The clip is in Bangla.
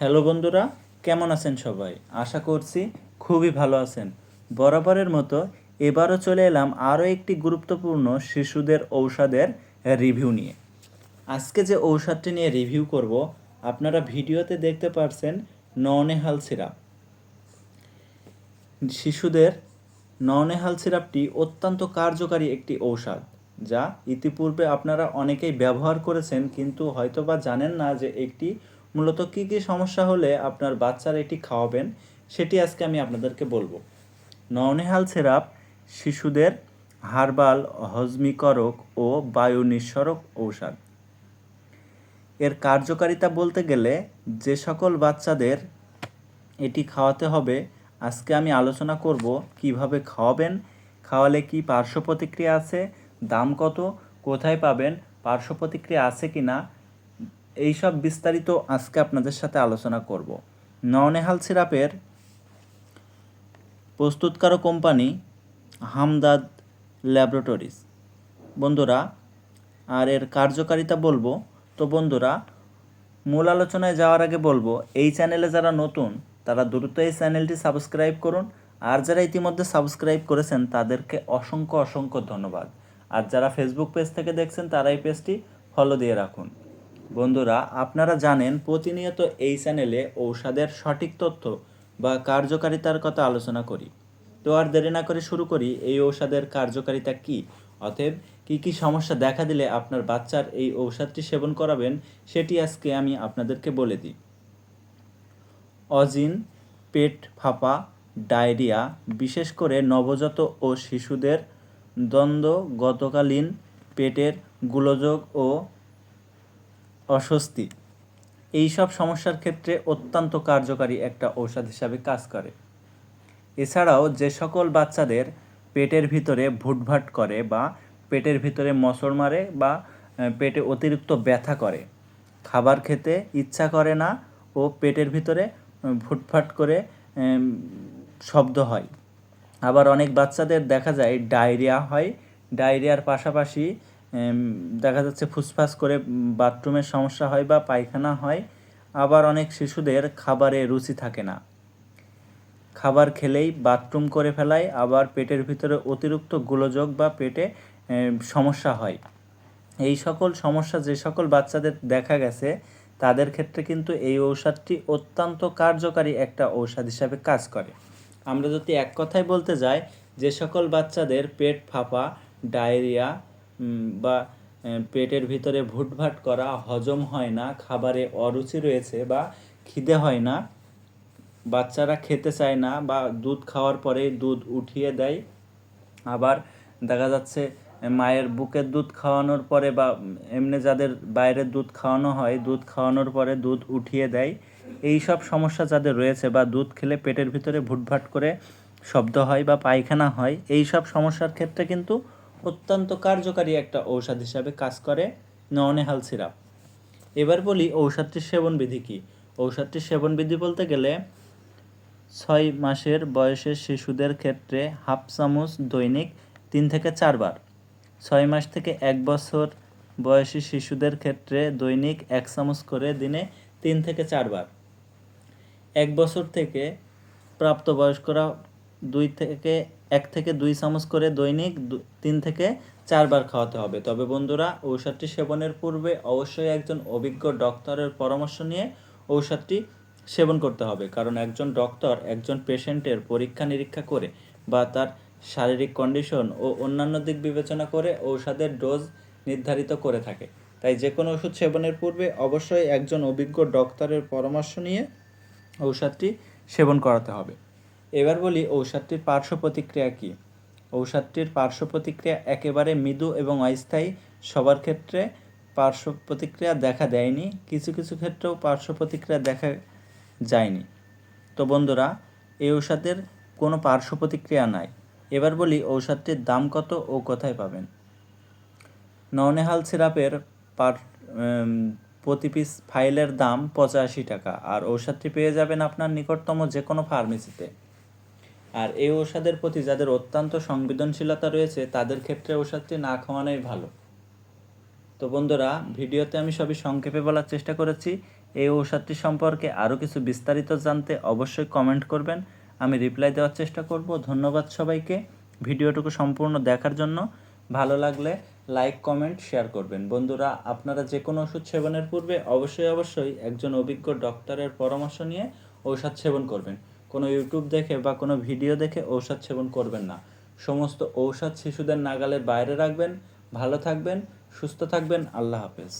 হ্যালো বন্ধুরা, কেমন আছেন সবাই? আশা করছি খুবই ভালো আছেন। বরাবরের মতো এবারও চলে এলাম আরও একটি গুরুত্বপূর্ণ শিশুদের ঔষধের রিভিউ নিয়ে। আজকে যে ঔষধটি নিয়ে রিভিউ করব, আপনারা ভিডিওতে দেখতে পারছেন ননেহাল সিরাপ। শিশুদের ননেহাল সিরাপটি অত্যন্ত কার্যকারী একটি ঔষধ, যা ইতিপূর্বে আপনারা অনেকেই ব্যবহার করেছেন, কিন্তু হয়তোবা জানেন না যে একটি মূলত কী কী সমস্যা হলে আপনার বাচ্চার এটি খাওয়াবেন, সেটি আজকে আমি আপনাদেরকে বলব। ননেহাল সিরাপ শিশুদের হার্বাল, হজমিকরক ও বায়ু নিঃসরক ঔষধ। এর কার্যকারিতা বলতে গেলে যে সকল বাচ্চাদের এটি খাওয়াতে হবে, আজকে আমি আলোচনা করব কীভাবে খাওয়াবেন, খাওয়ালে কি পার্শ্ব প্রতিক্রিয়া আছে, দাম কত, কোথায় পাবেন পার্শ্ব প্রতিক্রিয়া আছে কি না এইসব বিস্তারিত আজকে আপনাদের সাথে আলোচনা করব। নওনেহাল সিরাপের প্রস্তুতকারক কোম্পানি হামদাদ ল্যাবরেটরিজ। বন্ধুরা, আর এর কার্যকারিতা বলব, তো বন্ধুরা, মূল আলোচনায় যাওয়ার আগে বলব, এই চ্যানেলে যারা নতুন, তারা দ্রুত এই চ্যানেলটি সাবস্ক্রাইব করুন। আর যারা ইতিমধ্যে সাবস্ক্রাইব করেছেন, তাদেরকে অসংখ্য অসংখ্য ধন্যবাদ। আর যারা ফেসবুক পেজ থেকে দেখছেন, তারা এই পেজটি ফলো দিয়ে রাখুন। বন্ধুরা, আপনারা জানেন প্রতিনিয়ত এই চ্যানেলে ঔষধের সঠিক তথ্য বা কার্যকারিতার কথা আলোচনা করি। তো আর দেরি না করে শুরু করি, এই ঔষধের কার্যকারিতা কি? অতএব, কি কি সমস্যা দেখা দিলে আপনার বাচ্চার এই ঔষধটি সেবন করাবেন, সেটি আজকে আমি আপনাদেরকে বলে দিই। অজিন, পেট ফাঁপা, ডায়রিয়া, বিশেষ করে নবজাত ও শিশুদের দ্বন্দ্ব গতকালীন পেটের গোলযোগ ও অস্বস্তি। এই সব সমস্যার ক্ষেত্রে অত্যন্ত কার্যকারী একটা ঔষধ হিসাবে কাজ করে। এছাড়াও যে সকল বাচ্চাদের পেটের ভিতরে ভুটভাট করে বা পেটের ভিতরে মসর মারে বা পেটে অতিরিক্ত ব্যথা করে, খাবার খেতে ইচ্ছা করে না ও পেটের ভিতরে ফুটফাট করে শব্দ হয়। আবার অনেক বাচ্চাদের দেখা যায় ডায়রিয়া হয়। ডায়রিয়ার পাশাপাশি দেখা যাচ্ছে ফুসফাস করে বাথরুমের সমস্যা হয় বা পায়খানা হয়, আবার অনেক শিশুদের খাবারে রুচি থাকে না। খাবার খেলেই বাথরুম করে ফেলায়, আবার পেটের ভিতরে অতিরিক্ত গোলযোগ বা পেটে সমস্যা হয়। এই সকল সমস্যা, যে সকল বাচ্চাদের দেখা গেছে, তাদের ক্ষেত্রে কিন্তু এই ঔষধটি অত্যন্ত কার্যকারী একটা ঔষধ হিসাবে কাজ করে। আমরা যদি এক কথায় বলতে যাই, যে সকল বাচ্চাদের পেট ফাঁপা, ডায়রিয়া বা পেটের ভিতরে ভুটভাট করা হজম হয় না, খাবারে অরুচি রয়েছে বা খিদে হয় না, বাচ্চারা খেতে চায় না বা দুধ খাওয়ার পরেই দুধ উঠিয়ে দেয়, আবার দেখা যাচ্ছে মায়ের বুকের দুধ খাওয়ানোর পরে বা এমনি যাদের বাইরের দুধ খাওয়ানো হয়, দুধ খাওয়ানোর পরে দুধ উঠিয়ে দেয়, এই সব সমস্যা যাদের রয়েছে বা দুধ খেলে পেটের ভিতরে ভুটভাট করে শব্দ হয় বা পায়খানা হয়, এই সব সমস্যার ক্ষেত্রে কিন্তু অত্যন্ত কার্যকারী একটা ঔষধ হিসাবে কাজ করে ননেহাল সিরাপ। এবার বলি ঔষধটির সেবনবিধি কী? ঔষধটির সেবনবিধি বলতে গেলে ছয় মাসের বয়সের শিশুদের ক্ষেত্রে হাফ চামচ দৈনিক তিন থেকে চারবার ছয় মাস থেকে এক বছর বয়সী শিশুদের ক্ষেত্রে দৈনিক এক চামচ করে দিনে তিন থেকে চারবার এক বছর থেকে প্রাপ্তবয়স্করা দুই থেকে এক থেকে দুই চামচ করে দৈনিক তিন থেকে চারবার খাওয়াতে হবে। তবে বন্ধুরা, ঔষধটি সেবনের পূর্বে অবশ্যই একজন অভিজ্ঞ ডক্টরের পরামর্শ নিয়ে ঔষধটি সেবন করতে হবে। কারণ একজন ডক্টর একজন পেশেন্টের পরীক্ষা নিরীক্ষা করে বা তার শারীরিক কন্ডিশন ও অন্যান্য দিক বিবেচনা করে ঔষধের ডোজ নির্ধারিত করে থাকে। তাই যে কোনো ওষুধ সেবনের পূর্বে অবশ্যই একজন অভিজ্ঞ ডক্টরের পরামর্শ নিয়ে ঔষধটি সেবন করাতে হবে। এবার বলি ঔষধটির পার্শ্ব প্রতিক্রিয়া কী? ঔষধটির পার্শ্ব প্রতিক্রিয়া একেবারে মৃদু এবং অস্থায়ী, সবার ক্ষেত্রে পার্শ্ব প্রতিক্রিয়া দেখা দেয়নি, কিছু কিছু ক্ষেত্রেও পার্শ্ব প্রতিক্রিয়া দেখা যায়নি। তো বন্ধুরা, এই ঔষধের কোনো পার্শ্ব প্রতিক্রিয়া নাই। এবার বলি ঔষধটির দাম কত ও কোথায় পাবেন? নওনেহাল সিরাপের পার প্রতি পিস ফাইলের দাম পঁচাশি টাকা। আর ঔষধটি পেয়ে যাবেন আপনার নিকটতম যে কোনো ফার্মেসিতে। আর এই ঔষধের প্রতি যাদের অত্যন্ত সংবেদনশীলতা রয়েছে, তাদের ক্ষেত্রে ঔষধটি না খাওয়ানোই ভালো। তো বন্ধুরা, ভিডিওতে আমি সবই সংক্ষেপে বলার চেষ্টা করেছি। এই ঔষধটি সম্পর্কে আরও কিছু বিস্তারিত জানতে অবশ্যই কমেন্ট করবেন। আমি রিপ্লাই দেওয়ার চেষ্টা করব। ধন্যবাদ সবাইকে ভিডিওটুকু সম্পূর্ণ দেখার জন্য। ভালো লাগলে লাইক, কমেন্ট, শেয়ার করবেন। বন্ধুরা, আপনারা যে কোনো ওষুধ সেবনের পূর্বে অবশ্যই অবশ্যই একজন অভিজ্ঞ ডক্টরের পরামর্শ নিয়ে ঔষধ সেবন করবেন। কোনো ইউটিউব দেখে বা কোনো ভিডিও দেখে ঔষধ সেবন করবেন না। সমস্ত ঔষধ শিশুদের নাগালের বাইরে রাখবেন। ভালো থাকবেন, সুস্থ থাকবেন। আল্লাহ হাফেজ।